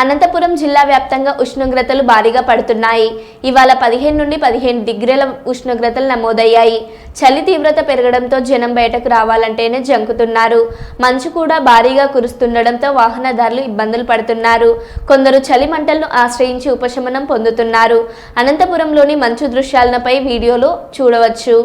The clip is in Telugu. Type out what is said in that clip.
అనంతపురం జిల్లా వ్యాప్తంగా ఉష్ణోగ్రతలు భారీగా పడుతున్నాయి. ఇవాళ పదిహేను నుండి పదిహేను డిగ్రీల ఉష్ణోగ్రతలు నమోదయ్యాయి. చలి తీవ్రత పెరగడంతో జనం బయటకు రావాలంటేనే జంకుతున్నారు. మంచు కూడా భారీగా కురుస్తుండడంతో వాహనదారులు ఇబ్బందులు పడుతున్నారు. కొందరు చలి మంటలను ఆశ్రయించి ఉపశమనం పొందుతున్నారు. అనంతపురంలోని మంచు దృశ్యాలపై వీడియోలో చూడవచ్చు.